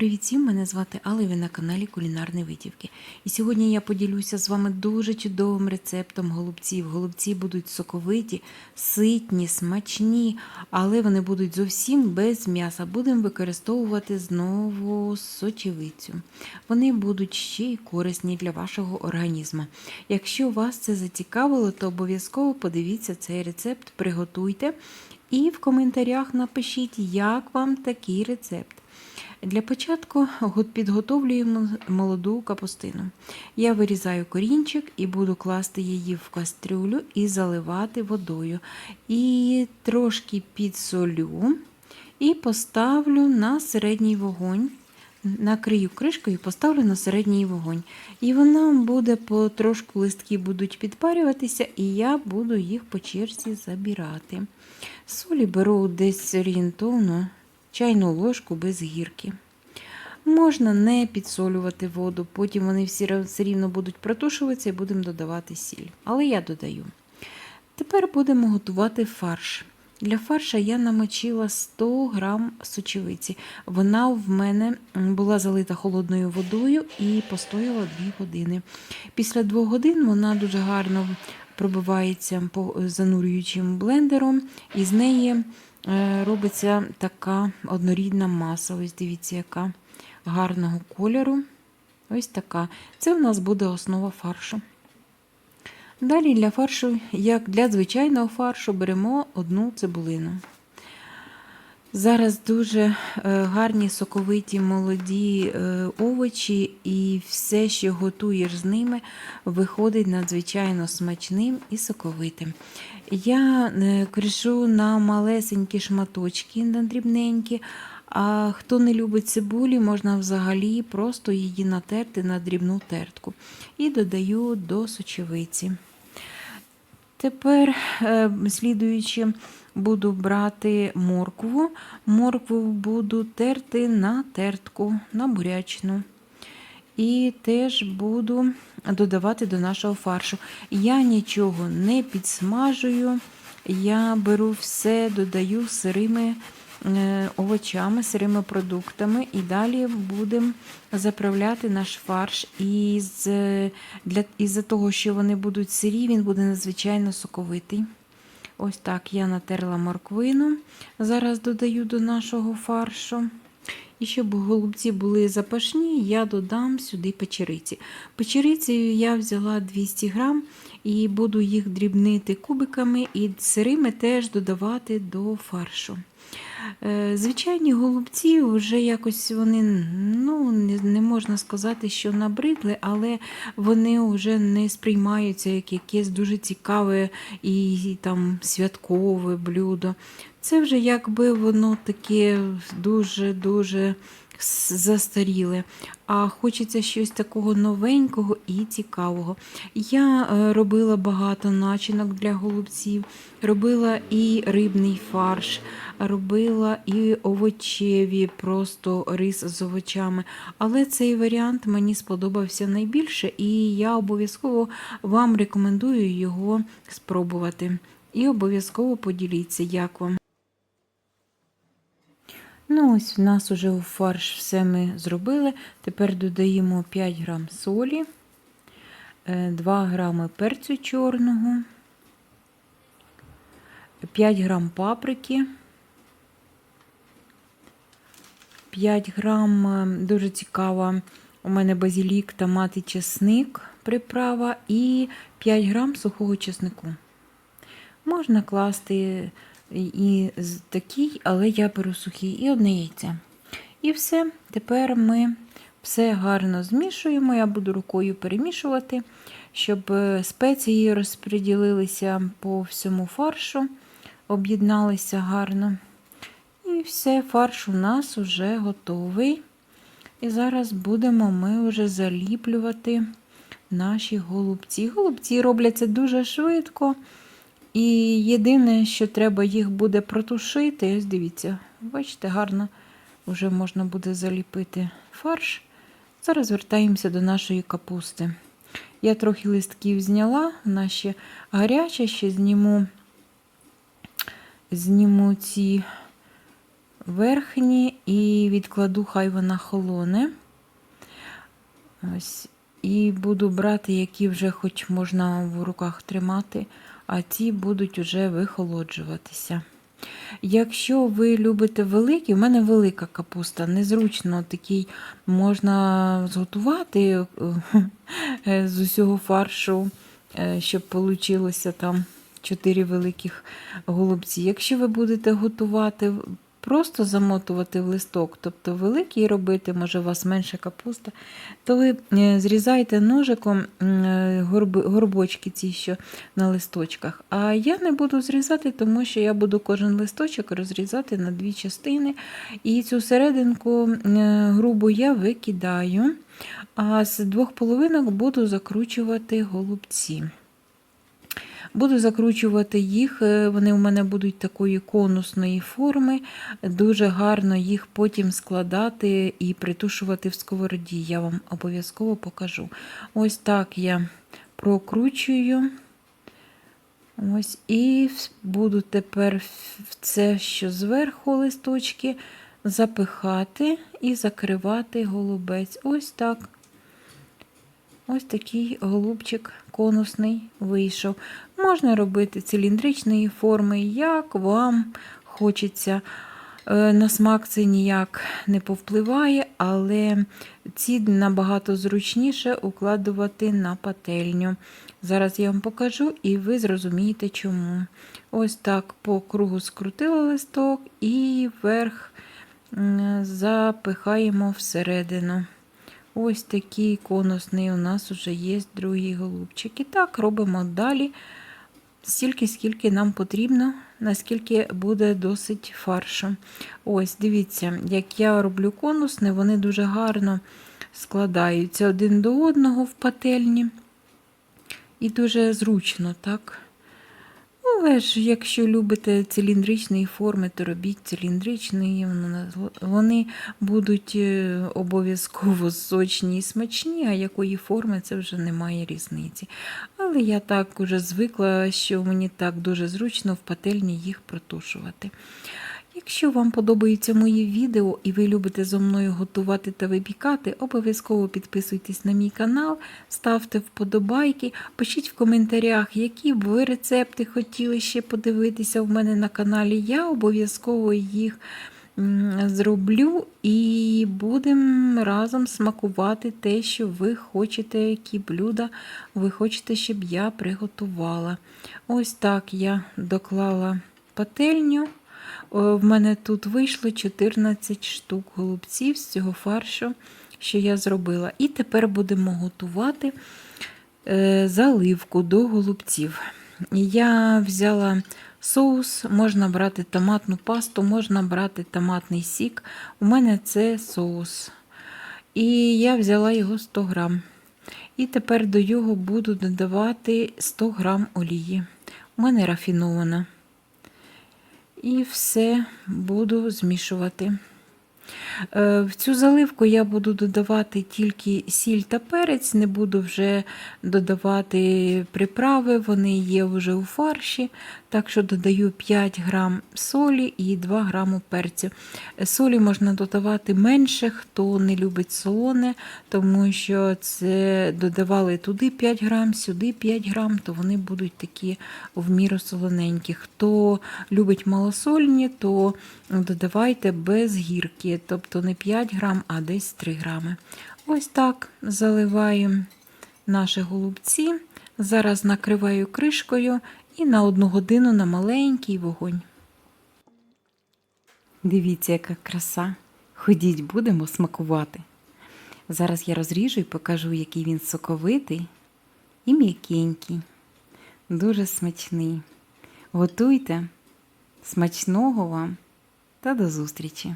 Привіт всім! Мене звати Алла ви на каналі Кулінарні Витівки. І сьогодні я поділюся з вами дуже чудовим рецептом голубців. Голубці будуть соковиті, ситні, смачні, але вони будуть зовсім без м'яса. Будемо використовувати знову сочевицю. Вони будуть ще й корисні для вашого організму. Якщо вас це зацікавило, то обов'язково подивіться цей рецепт, приготуйте. І в коментарях напишіть, як вам такий рецепт. Для початку підготовлюємо молоду капустину. Я вирізаю корінчик і буду класти її в кастрюлю і заливати водою. І трошки підсолю і поставлю на середній вогонь. Накрию кришкою і поставлю на середній вогонь. І вона буде потрошку листки будуть підпарюватися, і я буду їх по черзі забирати. Солі беру десь орієнтовно чайну ложку без гірки. Можна не підсолювати воду, потім вони всі все рівно будуть протушуватися і будемо додавати сіль. Але я додаю. Тепер будемо готувати фарш. Для фарша я намочила 100 грам сочевиці. Вона в мене була залита холодною водою і постояла 2 години. Після 2 годин вона дуже гарно пробивається занурюючим блендером, і з неї робиться така однорідна маса. Ось дивіться, яка гарного кольору. Ось така. Це в нас буде основа фаршу. Далі для фаршу, як для звичайного фаршу, беремо одну цибулину. Зараз дуже е, гарні соковиті молоді е, овочі, і все, що готуєш з ними, виходить надзвичайно смачним і соковитим. Я е, кришу на малесенькі шматочки, на дрібненькі. А хто не любить цибулі, можна взагалі просто її натерти на дрібну тертку. І додаю до сочевиці. Тепер, слідуючи, буду брати моркву. Моркву буду терти на тертку, на бурячну. І теж буду додавати до нашого фаршу. Я нічого не підсмажую, я беру все, додаю сирими овочами, сирими продуктами, і далі будемо заправляти наш фарш. І із-за того, що вони будуть сирі, він буде надзвичайно соковитий. Ось так я натерла морквину, зараз додаю до нашого фаршу. І щоб голубці були запашні, я додам сюди печериці. Печериці я взяла 200 грам і буду їх дрібнити кубиками і сирими теж додавати до фаршу. Звичайні голубці вже якось вони, ну, не можна сказати, що набридли, але вони вже не сприймаються як якесь дуже цікаве і там святкове блюдо. Це вже якби воно таке дуже-дуже застаріле, а хочеться щось такого новенького і цікавого. Я робила багато начинок для голубців, робила і рибний фарш, робила і овочеві, просто рис з овочами. Але цей варіант мені сподобався найбільше, і я обов'язково вам рекомендую його спробувати. І обов'язково поділіться, як вам. Ну, ось в нас уже у фарш все ми зробили. Тепер додаємо 5 грам солі, 2 грами перцю чорного, 5 грам паприки, 5 грам, дуже цікава, у мене базилік, томат і чесник, приправа, і 5 грам сухого чеснику. Можна класти і такий, але я беру сухий і одне яйце. І все. Тепер ми все гарно змішуємо. Я буду рукою перемішувати, щоб спеції розподілилися по всьому фаршу, об'єдналися гарно. І все, фарш у нас вже готовий. І зараз будемо ми вже заліплювати наші голубці. Голубці робляться дуже швидко. І єдине, що треба їх буде протушити, ось дивіться, бачите, гарно вже можна буде заліпити фарш. Зараз вертаємося до нашої капусти. Я трохи листків зняла, вона ще гаряча, ще зніму, зніму ці верхні і відкладу, хай вона холоне. Ось. І буду брати, які вже хоч можна в руках тримати, а ті будуть вже вихолоджуватися. Якщо ви любите великі, в мене велика капуста, незручно такий можна зготувати е, з усього фаршу, е, щоб вийшло там 4 великих голубці. Якщо ви будете готувати, просто замотувати в листок, тобто великий робити, може у вас менша капуста, то ви е, зрізаєте ножиком е, горбочки ці, що на листочках. А я не буду зрізати, тому що я буду кожен листочок розрізати на дві частини. І цю серединку е, грубу я викидаю, а з двох половинок буду закручувати голубці. Буду закручувати їх, е, вони у мене будуть такої конусної форми. Дуже гарно їх потім складати і притушувати в сковороді. Я вам обов'язково покажу. Ось так я прокручую. Ось, і буду тепер в це, що зверху листочки, запихати і закривати голубець. Ось так. Ось такий голубчик конусний вийшов. Можна робити циліндричної форми, як вам хочеться. Е, На смак це ніяк не повпливає, але ці набагато зручніше укладувати на пательню. Зараз я вам покажу, і ви зрозумієте чому. Ось так по кругу скрутила листок і вверх запихаємо всередину. Ось такий конусний у нас вже є другий голубчик. І так робимо далі стільки, скільки нам потрібно, наскільки буде досить фаршу. Ось, дивіться, як я роблю конусне, вони дуже гарно складаються один до одного в пательні. І дуже зручно, так? Але ж, якщо любите циліндричні форми, то робіть циліндричні, Вони будуть е, обов'язково сочні і смачні, а якої форми це вже немає різниці. Але я так уже звикла, що мені так дуже зручно в пательні їх протушувати. Якщо вам подобаються мої відео і ви любите зо мною готувати та випікати, обов'язково підписуйтесь на мій канал, ставте вподобайки, пишіть в коментарях, які б ви рецепти хотіли ще подивитися в мене на каналі. Я обов'язково їх зроблю і будемо разом смакувати те, що ви хочете, які блюда ви хочете, щоб я приготувала. Ось так я доклала пательню. О, В мене тут вийшло 14 штук голубців з цього фаршу, що я зробила. І тепер будемо готувати е, заливку до голубців. Я взяла соус, можна брати томатну пасту, можна брати томатний сік. У мене це соус. І я взяла його 100 грам. І тепер до його буду додавати 100 грам олії. У мене рафінована. І все буду змішувати. Е, В цю заливку я буду додавати тільки сіль та перець, не буду вже додавати приправи, вони є вже у фарші. Так що додаю 5 грам солі і 2 граму перцю. Солі можна додавати менше, хто не любить солоне, тому що це додавали туди 5 грам, сюди 5 грам, то вони будуть такі в міру солоненькі. Хто любить малосольні, то додавайте без гірки, тобто не 5 грам, а десь 3 грами. Ось так заливаю наші голубці. Зараз накриваю кришкою і на одну годину на маленький вогонь. Дивіться, яка краса. Ходіть, будемо смакувати. Зараз я розріжу і покажу, який він соковитий і м'якенький. Дуже смачний. Готуйте. Смачного вам та до зустрічі!